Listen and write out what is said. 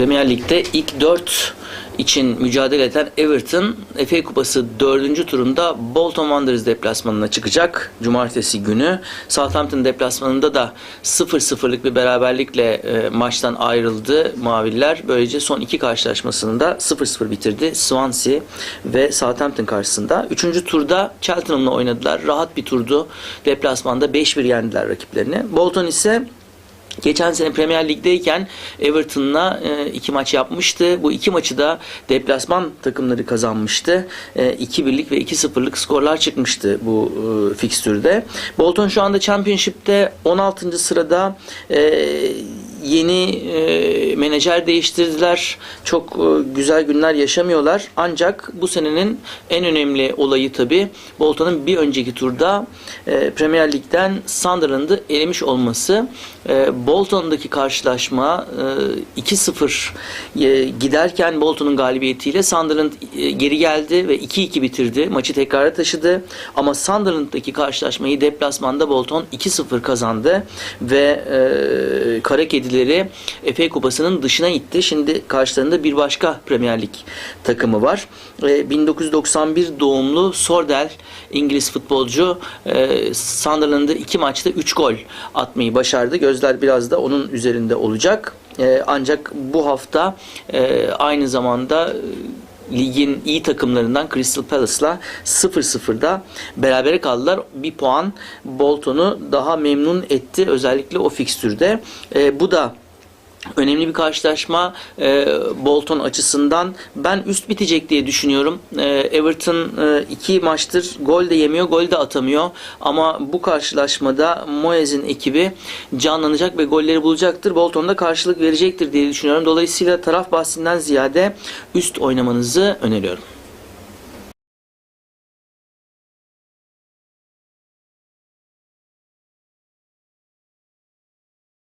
Premier Lig'de ilk 4 için mücadele eden Everton FA Kupası 4. turunda Bolton Wanderers deplasmanına çıkacak cumartesi günü. Southampton deplasmanında da 0-0'lık bir beraberlikle e, maçtan ayrıldı Maviller. Böylece son iki karşılaşmasını da 0-0 bitirdi. Swansea ve Southampton karşısında. 3. turda Cheltenham'la oynadılar. Rahat bir turdu. Deplasmanda 5-1 yendiler rakiplerini. Bolton ise Geçen sene Premier Lig'deyken Everton'la e, iki maç yapmıştı. Bu iki maçı da deplasman takımları kazanmıştı. E, 2-1'lik ve 2-0'lık skorlar çıkmıştı bu e, fikstürde. Bolton şu anda Championship'te 16. sırada e, yeni e, menajer değiştirdiler. Çok e, güzel günler yaşamıyorlar. Ancak bu senenin en önemli olayı tabii Bolton'un bir önceki turda e, Premier Lig'den Sunderland'ı elemiş olması. E, Bolton'daki karşılaşma e, 2-0 e, giderken Bolton'un galibiyetiyle Sunderland e, geri geldi ve 2-2 bitirdi. Maçı tekrara taşıdı. Ama Sunderland'daki karşılaşmayı deplasmanda Bolton 2-0 kazandı ve e, Kara Kedileri FA Kupası'nın dışına itti. Şimdi karşılarında bir başka Premier Lig takımı var. E, 1991 doğumlu Sordell İngiliz futbolcu e, Sunderland'ı iki maçta 3 gol atmayı başardı. Gözler biraz da onun üzerinde olacak. E, ancak bu hafta e, aynı zamanda e, ligin iyi takımlarından Crystal Palace'la 0-0'da berabere kaldılar. Bir puan Bolton'u daha memnun etti özellikle o fikstürde. E, bu da Önemli bir karşılaşma e, Bolton açısından. Ben üst bitecek diye düşünüyorum. E, Everton e, iki maçtır gol de yemiyor, gol de atamıyor. Ama bu karşılaşmada Moyes'in ekibi canlanacak ve golleri bulacaktır. Bolton da karşılık verecektir diye düşünüyorum. Dolayısıyla taraf bahsinden ziyade üst oynamanızı öneriyorum.